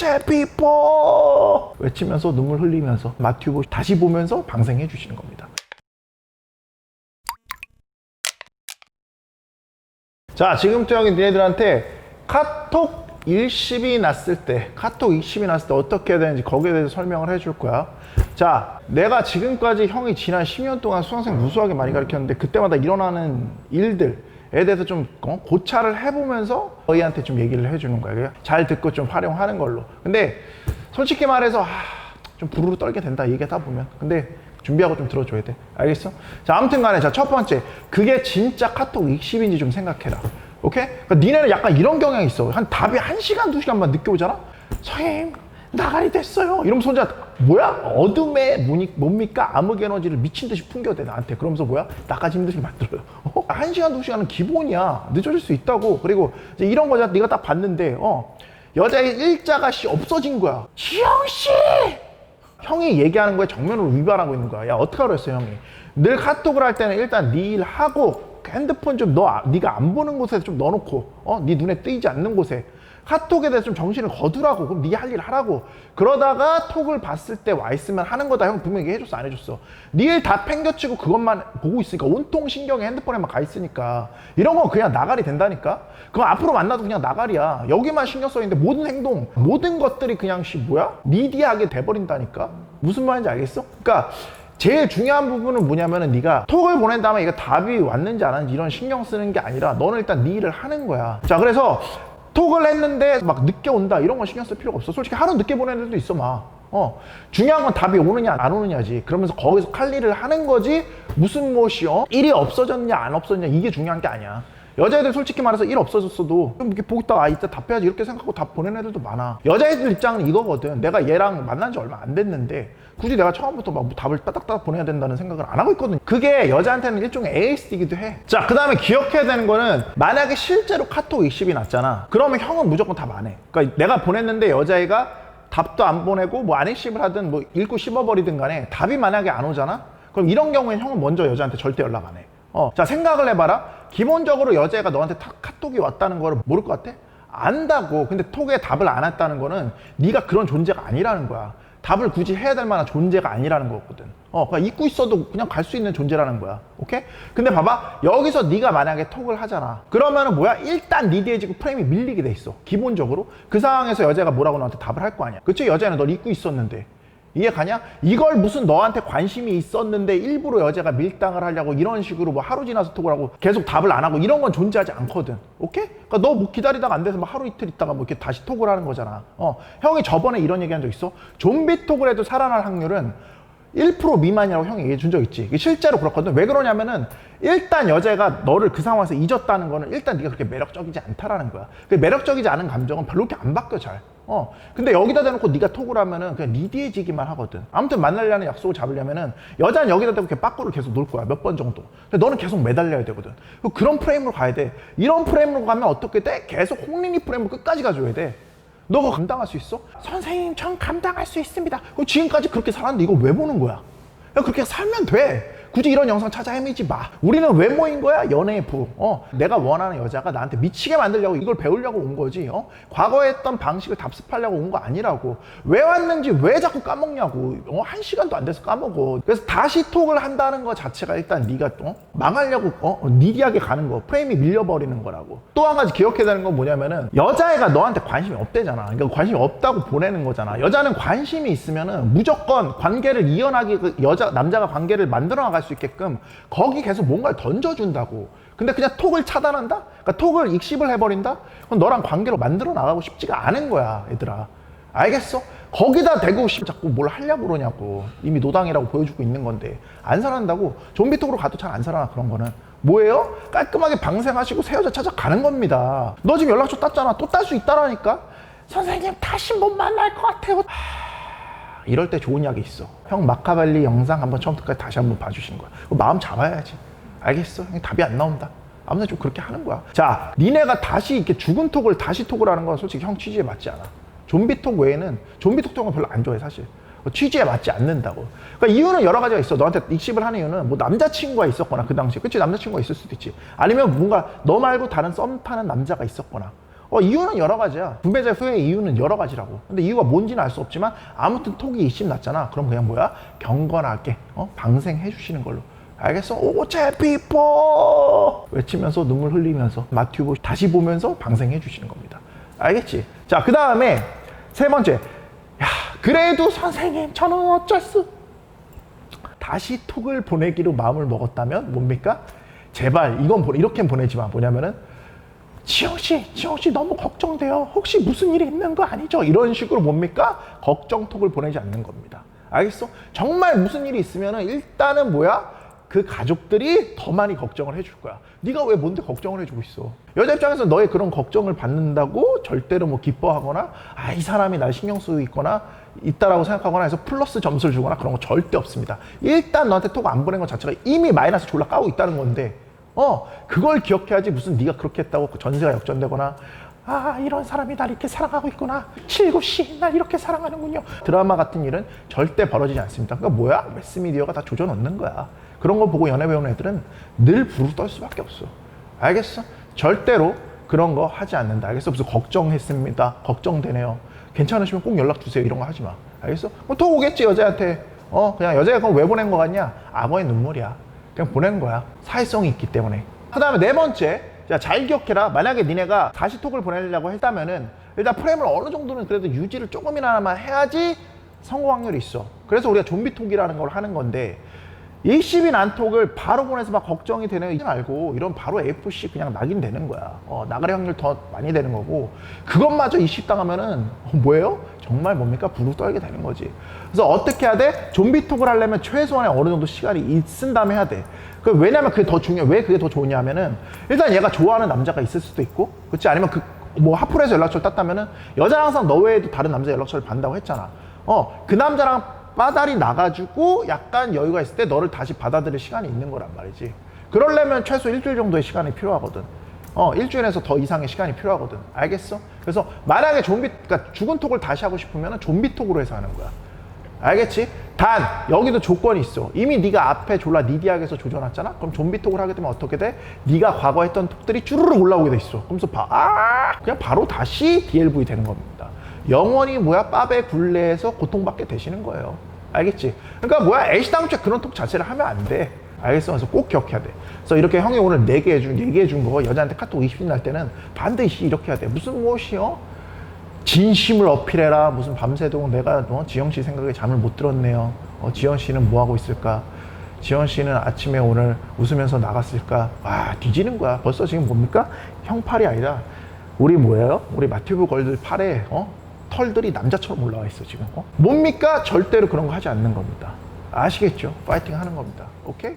부채 피포 외치면서 눈물 흘리면서 마튜브 다시 보면서 방생해 주시는 겁니다. 자, 지금부터 형이 니네들한테 카톡 일십이 났을 때, 카톡 일십이 났을 때 어떻게 해야 되는지 거기에 대해서 설명을 해줄 거야. 자, 내가 지금까지 형이 지난 10년 동안 수강생 무수하게 많이 가르쳤는데 그때마다 일어나는 일들 에 대해서 좀 어, 고찰을 해보면서 너희한테 좀 얘기를 해주는. 그냥 잘 듣고 좀 활용하는 걸로. 근데 솔직히 말해서 아, 좀 부르르 떨게 된다 얘기하다 보면. 근데 준비하고 좀 들어줘야 돼. 알겠어? 자, 아무튼 간에 자, 첫 번째. 그게 진짜 카톡 익십인지 좀 생각해라. 오케이? 그러니까 니네는 약간 이런 경향이 있어. 한 답이 한 시간, 두 시간만 늦게 오잖아? 선생님, 나가리 됐어요. 이러면서 혼자, 뭐야? 어둠의 뭐니, 뭡니까? 암흑 에너지를 미친 듯이 풍겨대, 나한테. 그러면서 뭐야? 나까지 힘들게 만들어요. 어? 한 시간, 두 시간은 기본이야. 늦어질 수 있다고. 그리고 이런 거잖아. 네가 딱 봤는데, 어. 여자의 일자가 씨 없어진 거야. 지영 씨! 형이 얘기하는 거에 정면으로 위반하고 있는 거야. 야 어떻게 알았어 형이? 늘 카톡을 할 때는 일단 네 일 하고 핸드폰 좀 너 네가 안 보는 곳에 좀 넣어놓고 어네 눈에 띄지 않는 곳에 카톡에 대해서 좀 정신을 거두라고 그럼 네 할 일 하라고. 그러다가 톡을 봤을 때 와 있으면 하는 거다. 형 분명히 해줬어 안 해줬어. 네일다 팽겨치고 그것만 보고 있으니까 온통 신경이 핸드폰에만 가 있으니까. 이런 건 그냥 나가리 된다니까? 그럼 앞으로 만나도 그냥 나가리야. 여기만 신경 써 있는데 모든 행동 모든 것들이 그냥 씨 뭐야? 니디하게 돼버린다니까? 무슨 말인지 알겠어? 그러니까 제일 중요한 부분은 뭐냐면은 네가 톡을 보낸 다음에 이거 답이 왔는지 안 왔는지 이런 신경 쓰는 게 아니라 너는 일단 네 일을 하는 거야. 자 그래서 톡을 했는데 막 늦게 온다 이런 건 신경 쓸 필요가 없어. 솔직히 하루 늦게 보내는 애들도 있어 막 어, 중요한 건 답이 오느냐 안 오느냐지. 그러면서 거기서 할 일을 하는 거지 무슨 무엇이 어? 일이 없어졌냐 안 없어졌냐 이게 중요한 게 아니야 여자애들 솔직히 말해서 일 없어졌어도 좀 이렇게 보고 있다가 아 이따 답해야지 이렇게 생각하고 답 보내는 애들도 많아. 여자애들 입장은 이거거든. 내가 얘랑 만난 지 얼마 안 됐는데 굳이 내가 처음부터 막 답을 따닥따닥 보내야 된다는 생각을 안 하고 있거든 그게 여자한테는 일종의 ASD이기도 해자 그 다음에 기억해야 되는 거는 만약에 실제로 카톡 익십이 났잖아. 그러면 형은 무조건 답 안 해. 그러니까 내가 보냈는데 여자애가 답도 안 보내고 뭐 안익십을 하든 뭐 읽고 씹어버리든 간에 답이 만약에 안 오잖아? 그럼 이런 경우엔 형은 먼저 여자한테 절대 연락 안 해. 어, 자 생각을 해봐라. 기본적으로 여자애가 너한테 타- 카톡이 왔다는 거를 모를 것 같아? 안다고. 근데 톡에 답을 안 했다는 거는 네가 그런 존재가 아니라는 거야. 답을 굳이 해야 될 만한 존재가 아니라는 거거든. 어, 그냥 잊고 있어도 그냥 갈 수 있는 존재라는 거야. 오케이? 근데 봐봐. 여기서 네가 만약에 톡을 하잖아. 그러면은 뭐야? 일단 지금 프레임이 밀리게 돼 있어. 기본적으로. 그 상황에서 여자가 뭐라고 너한테 답을 할 거 아니야. 그치? 여자는 널 잊고 있었는데. 이해 가냐? 이걸 무슨 너한테 관심이 있었는데 일부러 여자가 밀당을 하려고 이런 식으로 뭐 하루 지나서 톡을 하고 계속 답을 안 하고 이런 건 존재하지 않거든. 오케이? 그러니까 너 뭐 기다리다가 안 돼서 뭐 하루 이틀 있다가 뭐 이렇게 다시 톡을 하는 거잖아. 어. 형이 저번에 이런 얘기 한 적 있어? 좀비 톡을 해도 살아날 확률은 1% 미만이라고 형이 얘기해 준 적 있지. 실제로 그렇거든. 왜 그러냐면은 일단 여자가 너를 그 상황에서 잊었다는 거는 일단 네가 그렇게 매력적이지 않다라는 거야. 그 매력적이지 않은 감정은 별로 이렇게 안 바뀌어 잘. 어. 근데 여기다 대놓고 네가 톡을 하면은 그냥 니디해지기만 하거든. 아무튼 만나려는 약속을 잡으려면은 여자는 여기다 대고 이렇게 빠꾸를 계속 놀 거야. 몇 번 정도. 근데 너는 계속 매달려야 되거든. 그 그런 프레임으로 가야 돼. 이런 프레임으로 가면 어떻게 돼? 계속 홍린이 프레임을 끝까지 가줘야 돼. 너 그거 감당할 수 있어? 선생님, 전 감당할 수 있습니다. 지금까지 그렇게 살았는데 이거 왜 보는 거야? 야, 그렇게 살면 돼. 굳이 이런 영상 찾아 헤매지 마. 우리는 왜 모인 거야? 연애의 부. 어, 내가 원하는 여자가 나한테 미치게 만들려고 이걸 배우려고 온 거지. 어? 과거에 했던 방식을 답습하려고 온 거 아니라고. 왜 왔는지 왜 자꾸 까먹냐고. 어, 한 시간도 안 돼서 까먹어. 그래서 다시 톡을 한다는 거 자체가 일단 네가 어? 망하려고 어? 니디하게 가는 거. 프레임이 밀려버리는 거라고. 또 한 가지 기억해야 되는 건 뭐냐면은 여자애가 너한테 관심이 없대잖아. 그러니까 관심이 없다고 보내는 거잖아. 여자는 관심이 있으면은 무조건 관계를 이어나기 그 여자 남자가 관계를 만들어 나갈 수 있게끔 거기 계속 뭔가를 던져준다고. 근데 그냥 톡을 차단한다? 그러니까 톡을 익십을 해버린다? 그럼 너랑 관계로 만들어 나가고 싶지가 않은 거야, 얘들아. 알겠어? 거기다 대고 씨 자꾸 뭘 하려고 그러냐고. 이미 노당이라고 보여주고 있는 건데. 안 살아난다고. 좀비 톡으로 가도 잘 안 살아나, 그런 거는. 뭐예요? 깔끔하게 방생하시고 새 여자 찾아가는 겁니다. 너 지금 연락처 땄잖아. 또 딸 수 있다라니까? 선생님, 다시 못 만날 것 같아요. 하, 이럴 때 좋은 약이 있어. 형 마카벨리 영상 한번 처음부터 다시 한번 봐주신 거야. 마음 잡아야지. 알겠어? 답이 안 나온다. 아무튼 좀 그렇게 하는 거야. 자, 니네가 다시 이렇게 죽은 톡을 다시 톡을 하는 건 솔직히 형 취지에 맞지 않아. 좀비 톡 외에는 좀비톡 쪽은 별로 안 좋아해 사실. 취지에 맞지 않는다고. 그러니까 이유는 여러 가지가 있어. 너한테 익십을 하는 이유는 뭐 남자친구가 있었거나 그 당시에 그치 남자친구가 있을 수도 있지. 아니면 뭔가 너 말고 다른 썸 타는 남자가 있었거나. 어, 이유는 여러 가지야. 분배자 후회 이유는 여러 가지라고. 근데 이유가 뭔지는 알 수 없지만 아무튼 톡이 20 났잖아. 그럼 그냥 뭐야? 경건하게 어? 방생해 주시는 걸로. 알겠어? 오제 피포 외치면서 눈물 흘리면서 마튜브 다시 보면서 방생해 주시는 겁니다. 알겠지? 자, 그 다음에 세 번째. 야, 그래도 선생님, 저는 어쩔 수. 다시 톡을 보내기로 마음을 먹었다면 뭡니까? 제발 이건 이렇게 보내지 마. 뭐냐면은 지영 씨, 지영 씨 너무 걱정돼요. 혹시 무슨 일이 있는 거 아니죠? 이런 식으로 뭡니까? 걱정 톡을 보내지 않는 겁니다. 알겠어? 정말 무슨 일이 있으면은 일단은 뭐야? 그 가족들이 더 많이 걱정을 해줄 거야. 네가 왜 뭔데 걱정을 해주고 있어? 여자 입장에서 너의 그런 걱정을 받는다고 절대로 뭐 기뻐하거나 아 이 사람이 날 신경 쓰고 있거나 있다라고 생각하거나 해서 플러스 점수를 주거나 그런 거 절대 없습니다. 일단 너한테 톡 안 보낸 것 자체가 이미 마이너스 졸라 까고 있다는 건데 어 그걸 기억해야지 무슨 네가 그렇게 했다고 그 전세가 역전되거나 아 이런 사람이 날 이렇게 사랑하고 있구나. 칠구씨 날 이렇게 사랑하는군요. 드라마 같은 일은 절대 벌어지지 않습니다. 그러니까 뭐야? 매스미디어가 다 조져놓는 거야. 그런 거 보고 연애 배우는 애들은 늘 부르 떨 수밖에 없어. 알겠어? 절대로 그런 거 하지 않는다. 알겠어? 무슨 걱정했습니다. 걱정되네요. 괜찮으시면 꼭 연락 주세요. 이런 거 하지 마. 알겠어? 뭐또 오겠지 여자한테. 어 그냥 여자가 그럼 왜 보낸 거 같냐? 악어의 눈물이야 그냥 보낸 거야. 사회성이 있기 때문에. 그 다음에 네 번째 자, 잘 기억해라. 만약에 니네가 다시 톡을 보내려고 했다면은 일단 프레임을 어느 정도는 그래도 유지를 조금이나마 해야지 성공 확률이 있어. 그래서 우리가 좀비 톡이라는 걸 하는 건데 일시빈 안톡을 바로 보내서 막 걱정이 되는 거 말고 이런 바로 FC 그냥 낙인 되는 거야. 어, 나갈 확률 더 많이 되는 거고 그것마저 이식 당하면은 어, 뭐예요? 정말 뭡니까 부르 떨게 되는 거지. 그래서 어떻게 해야 돼? 좀비 톡을 하려면 최소한의 어느 정도 시간이 있은 다음에 해야 돼. 그 왜냐면 그게 더 중요해. 왜 그게 더 좋냐면은 일단 얘가 좋아하는 남자가 있을 수도 있고, 그렇지? 아니면 그 뭐 하프에서 연락처를 땄다면은 여자랑 항상 너 외에도 다른 남자 연락처를 받는다고 했잖아. 어, 그 남자랑 빠달이 나가지고 약간 여유가 있을 때 너를 다시 받아들일 시간이 있는 거란 말이지. 그러려면 최소 일주일 정도의 시간이 필요하거든. 어, 일주일에서 더 이상의 시간이 필요하거든. 알겠어? 그래서 만약에 좀비, 그러니까 죽은 톡을 다시 하고 싶으면 좀비 톡으로 해서 하는 거야. 알겠지? 단 여기도 조건이 있어. 이미 네가 앞에 졸라 니디하게서 조져놨잖아. 그럼 좀비 톡을 하게 되면 어떻게 돼? 네가 과거 했던 톡들이 쭈르륵 올라오게 돼 있어. 그러면서 봐, 아, 그냥 바로 다시 DLV 되는 겁니다. 영원히 뭐야 빠베 굴레에서 고통받게 되시는 거예요. 알겠지? 그러니까 뭐야 애시당초에 그런 톡 자체를 하면 안 돼. 알겠어? 그래서 꼭 기억해야 돼. 그래서 이렇게 형이 오늘 4개 해준, 4개 해준 거 여자한테 카톡 20분 날 때는 반드시 이렇게 해야 돼. 무슨 무엇이요? 진심을 어필해라. 무슨 밤새도록 내가 어, 지영 씨 생각에 잠을 못 들었네요. 어, 지영 씨는 뭐 하고 있을까? 지영 씨는 아침에 오늘 웃으면서 나갔을까? 와 뒤지는 거야. 벌써 지금 뭡니까? 형 팔이 아니라 우리 뭐예요? 우리 마티브 걸들 팔에 어? 털들이 남자처럼 올라와 있어 지금. 어? 뭡니까? 절대로 그런 거 하지 않는 겁니다. 아시겠죠? 파이팅 하는 겁니다. 오케이?